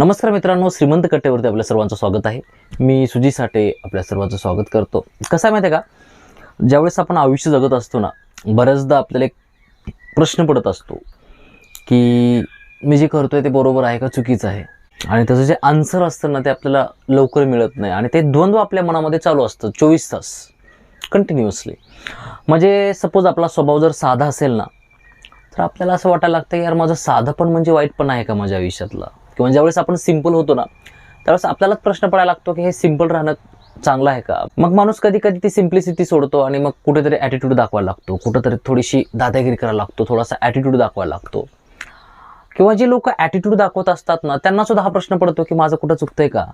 नमस्कार मित्रांनो श्रीमंत कट्ट्यावरती आपल्या सर्वांचं स्वागत आहे. मी सुजी साठे आपल्या सर्वांचं स्वागत करतो. कसं आहे माहिती आहे का? ज्यावेळेस आपण आयुष्य जगत असतो ना बऱ्याचदा आपल्याला एक प्रश्न पडत असतो की मी जे करतो आहे ते बरोबर आहे का चुकीचं आहे? आणि त्याचं जे आन्सर असतं ना ते आपल्याला लवकर मिळत नाही. आणि ते द्वंद्व आपल्या मनामध्ये चालू असतं चोवीस तास कंटिन्युअसली म्हणजे सपोज आपला स्वभाव जर साधा असेल ना तर आपल्याला असं वाटायला लागतं की यार माझं साधं पण म्हणजे वाईट पण आहे का माझ्या आयुष्यातला? किंवा ज्यावेळेस आपण सिंपल होतो ना त्यावेळेस आपल्यालाच प्रश्न पडायला लागतो की हे सिंपल राहणं चांगलं आहे का? मग माणूस कधी कधी ती सिम्प्लिसिटी सोडतो आणि मग कुठेतरी ॲटिट्यूड दाखवायला लागतो. कुठेतरी थोडीशी दादागिरी करायला लागतो थोडासा ॲटिट्यूड दाखवायला लागतो. किंवा जे लोक ॲटिट्यूड दाखवत असतात ना त्यांना सुद्धा हा प्रश्न पडतो की माझं कुठं चुकतंय का?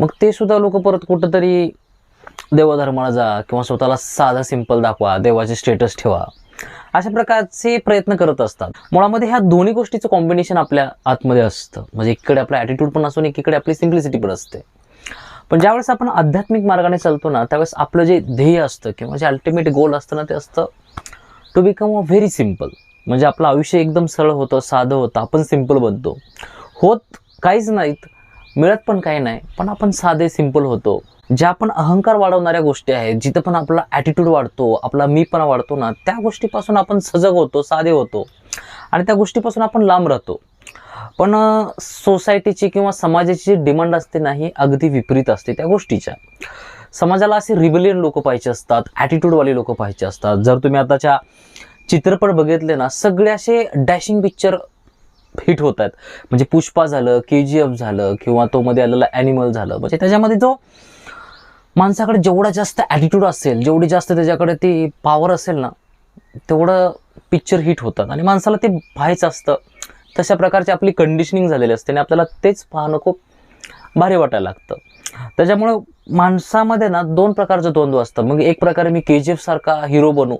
मग ते सुद्धा लोक परत कुठंतरी देवधर्माला जा किंवा स्वतःला साधा सिंपल दाखवा देवाचे स्टेटस ठेवा. अशा प्रकारचे प्रयत्न करत असतात. मुळामध्ये ह्या दोन्ही गोष्टीचं कॉम्बिनेशन आपल्या आतमध्ये असतं. म्हणजे एकीकडे आपला ॲटिट्यूड पण असून एकीकडे आपली सिम्प्लिसिटी पण असते. पण ज्यावेळेस आपण आध्यात्मिक मार्गाने चालतो ना त्यावेळेस आपलं जे ध्येय असतं किंवा जे अल्टिमेट गोल असतं ना ते असतं to become a very simple म्हणजे आपलं आयुष्य एकदम सरळ होतं साधं होतं आपण सिंपल बनतो. होत काहीच नाहीत मिळत पण काही नाही पण आपण साधे सिंपल होतो. ज्या आपण अहंकार वाढवणाऱ्या गोष्टी आहेत जिथं पण आपला ॲटिट्यूड वाढतो आपला मीपणा वाढतो ना त्या गोष्टीपासून आपण सजग होतो साधे होतो. आणि त्या गोष्टीपासून आपण लांब राहतो. पण सोसायटीची किंवा समाजाची जी डिमांड असते ना ही अगदी विपरीत असते त्या गोष्टीच्या. समाजाला असे रिबेलियन लोक पाहिजे असतात ॲटिट्यूडवाले लोक पाहिजे असतात. जर तुम्ही आताच्या चित्रपट बघितले ना सगळे असे डॅशिंग पिक्चर हिट होत आहेत. म्हणजे पुष्पा झालं के जी एफ झालं किंवा तो मध्ये आलेला ॲनिमल झालं. म्हणजे त्याच्यामध्ये जो माणसाकडे जेवढा जास्त ॲटिट्यूड असेल जेवढी जास्त त्याच्याकडे ती पॉवर असेल ना तेवढं पिक्चर हिट होतात. आणि माणसाला ते पाहायचं असतं. तशा प्रकारची आपली कंडिशनिंग झालेली असते आणि आपल्याला तेच पाहणं खूप भारी वाटायला लागतं. त्याच्यामुळं माणसामध्ये ना दोन प्रकारचं द्वंद्व असतं. मग एक प्रकारे मी के जी एफसारखा हिरो बनू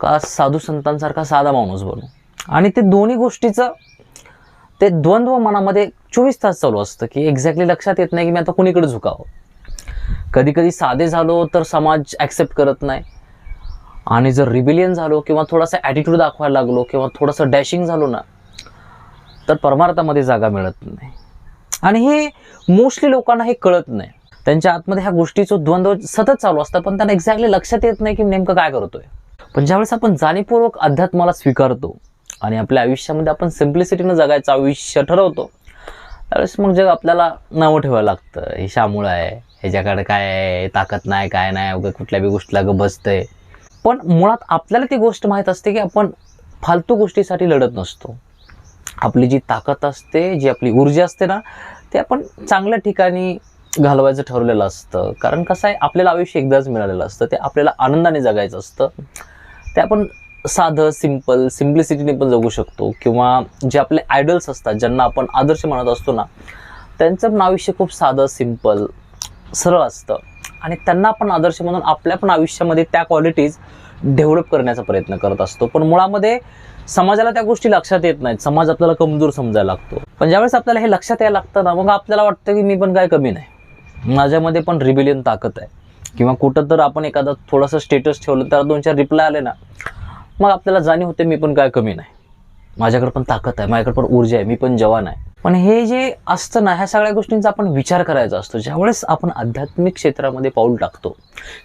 का साधू संतांसारखा साधा माणूस बनू? आणि ते दोन्ही गोष्टीचं ते द्वंद्व मनामध्ये चोवीस तास चालू असतं की एक्झॅक्टली लक्षात येत नाही की मी आता कुणीकडे झुकावं. कधी कधी साधे झालो तर समाज ॲक्सेप्ट करत नाही. आणि जर रिबिलियन झालो किंवा थोडासा ॲटिट्यूड दाखवायला लागलो किंवा थोडंसं डॅशिंग झालो ना तर परमार्थामध्ये जागा मिळत नाही. आणि हे मोस्टली लोकांना हे कळत नाही. त्यांच्या आतमध्ये ह्या गोष्टीचं द्वंद्व सतत चालू असतं पण त्यांना एक्झॅक्टली लक्षात येत नाही की नेमकं काय करतोय. पण ज्यावेळेस आपण जाणीवपूर्वक अध्यात्माला स्वीकारतो आणि आपल्या आयुष्यामध्ये आपण सिम्प्लिसिटीनं जगायचं आयुष्य ठरवतो त्यावेळेस मग जग आपल्याला नावं ठेवायला लागतं. हे शामुळं आहे. ह्याच्याकडे काय ताकद नाही काय नाही उगा कुठल्या बी गोष्टीला ग बसतंय. पण मुळात आपल्याला ती गोष्ट माहीत असते की आपण फालतू गोष्टीसाठी लढत नसतो. आपली जी ताकद असते जी आपली ऊर्जा असते ना ते आपण चांगल्या ठिकाणी घालवायचं ठरवलेलं असतं. कारण कसं आहे आपल्याला आयुष्य एकदाच मिळालेलं असतं. ते आपल्याला आनंदाने जगायचं असतं. ते आपण साधं सिंपल सिम्प्लिसिटीने पण जगू शकतो. किंवा जे आपले आयडल्स असतात ज्यांना आपण आदर्श मानत असतो ना त्यांचं पण आयुष्य खूप साधं सिंपल सरळ असतं. आणि त्यांना पण आदर्श म्हणून आपल्या पण आयुष्यामध्ये त्या क्वालिटीज डेव्हलप करण्याचा प्रयत्न करत असतो. पण मुळामध्ये समाजाला त्या गोष्टी लक्षात येत नाहीत. समाज आपल्याला कमजोर समजायला लागतो. पण ज्यावेळेस आपल्याला हे लक्षात यायला लागतं ना मग आपल्याला वाटतं की मी पण काय कमी नाही. माझ्यामध्ये पण रिबिलियन ताकद आहे. किंवा कुठं तर आपण एखादा थोडंसं स्टेटस ठेवलं तर दोन चार रिप्लाय आले ना मग आपल्याला जाणीव होते मी पण काय कमी नाही. माझ्याकडे पण ताकद आहे. माझ्याकडे पण ऊर्जा आहे. मी पण जवान आहे. पण हे जे असतं ना ह्या सगळ्या गोष्टींचा आपण विचार करायचा असतो. ज्यावेळेस आपण आध्यात्मिक क्षेत्रामध्ये पाऊल टाकतो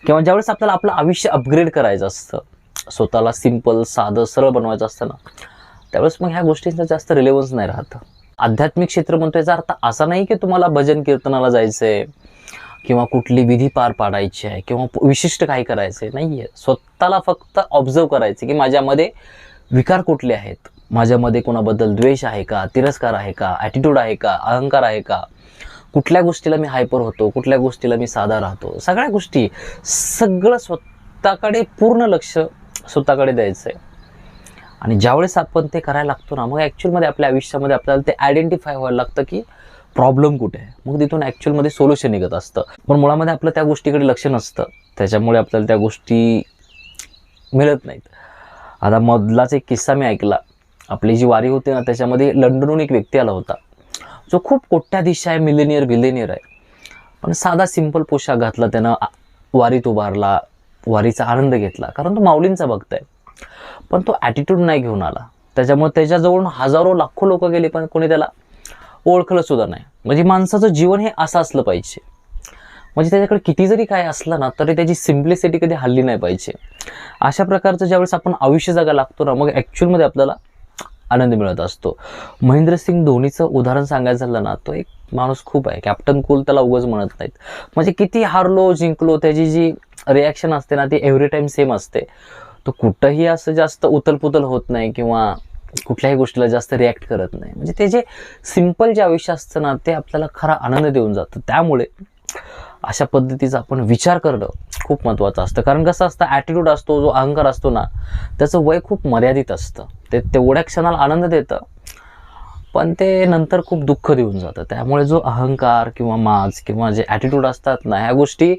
किंवा ज्यावेळेस आपल्याला आपलं आयुष्य अपग्रेड करायचं असतं स्वतःला सिंपल साधं सरळ बनवायचं असतं ना त्यावेळेस मग ह्या गोष्टींचा जास्त रिलेव्हन्स नाही राहत. आध्यात्मिक क्षेत्र म्हणतो याचा अर्थ असा नाही की तुम्हाला भजन कीर्तनाला जायचं आहे किंवा कुठली विधी पार पाडायची आहे किंवा विशिष्ट काही करायचं आहे नाही आहे स्वतःला फक्त ऑब्झर्व करायचं की माझ्यामध्ये विकार कुठले आहेत? माझ्यामध्ये कोणाबद्दल द्वेष आहे का? तिरस्कार आहे का? ॲटिट्यूड आहे का? अहंकार आहे का? कुठल्या गोष्टीला मी हायपर होतो? कुठल्या गोष्टीला मी साधा राहतो? सगळ्या गोष्टी सगळं स्वतःकडे पूर्ण लक्ष स्वतःकडे द्यायचं आहे आणि ज्यावेळेस आपण ते करायला लागतो ना मग ॲक्च्युअलमध्ये आपल्या आयुष्यामध्ये आपल्याला ते आयडेंटिफाय व्हायला लागतं की प्रॉब्लेम कुठे आहे? मग तिथून ॲक्च्युअलमध्ये सोल्युशन निघत असतं. पण मुळामध्ये आपलं त्या गोष्टीकडे लक्ष नसतं. त्याच्यामुळे आपल्याला त्या गोष्टी मिळत नाहीत. आता मधलाच एक किस्सा मी ऐकला. आपली जी वारी होती ना त्याच्यामध्ये लंडनहून एक व्यक्ती आला होता. जो खूप कोट्याधीश आहे मिलेनियर बिलेनियर आहे. पण साधा सिंपल पोशाख घातला त्यानं वारीत उभारला वारीचा आनंद घेतला. कारण तो माऊलींचा भक्त आहे. पण तो ॲटिट्यूड नाही घेऊन आला. त्याच्यामुळे त्याच्याजवळून हजारो लाखो लोक गेले पण कोणी त्याला ओळखलं सुद्धा नाही. म्हणजे माणसाचं जीवन हे असं असलं पाहिजे. म्हणजे त्याच्याकडे किती जरी काय असलं ना तरी त्याची सिम्प्लिसिटी कधी हल्ली नाही पाहिजे. अशा प्रकारचं ज्यावेळेस आपण आयुष्य जगा लागतो ना मग ॲक्च्युअलमध्ये आपल्याला आनंद मिळत असतो. महेंद्रसिंग धोनीचं उदाहरण सांगायचं झालं ना तो एक माणूस खूप आहे. कॅप्टन कूल त्याला उगाच म्हणत नाहीत. म्हणजे किती हारलो जिंकलो त्याची जी रिॲक्शन असते ना ती एव्हरी टाईम सेम असते. तो कुठंही असं जास्त उतलपुतल होत नाही किंवा कुठल्याही गोष्टीला जास्त रिॲक्ट करत नाही. म्हणजे ते जे सिंपल जे आयुष्य असतं ना ते आपल्याला खरा आनंद देऊन जातं. त्यामुळे अशा पद्धतीचा आपण विचार करणं खूप महत्त्वाचं असतं. कारण कसं असतं ॲटिट्यूड असतो जो अहंकार असतो ना त्याचं वय खूप मर्यादित असतं. ते तेवढ्या क्षणाला आनंद देतं. पण ते नंतर खूप दुःख देऊन जातं. त्यामुळे जो अहंकार किंवा माज किंवा जे ॲटिट्यूड असतात ना ह्या गोष्टी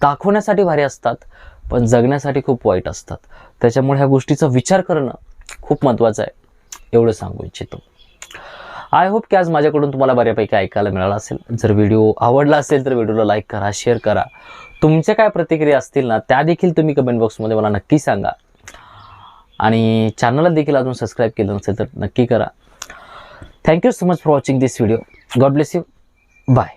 दाखवण्यासाठी भारी असतात पण जगण्यासाठी खूप वाईट असतात. त्याच्यामुळे ह्या गोष्टीचा विचार करणं खूप महत्त्वाचं आहे. एवढं सांगू इच्छितो. आय होप की आज माझ्याकडून तुम्हाला बऱ्यापैकी ऐकायला मिळाला असेल. जर व्हिडिओ आवडला असेल तर व्हिडिओला लाईक करा शेअर करा. तुमच्या काय प्रतिक्रिया असतील ना त्या देखील तुम्ही कमेंट बॉक्समध्ये मला नक्की सांगा. आणि चॅनलला देखील अजून सबस्क्राईब केलं नसेल तर नक्की करा. Thank you so much for watching this video God bless you bye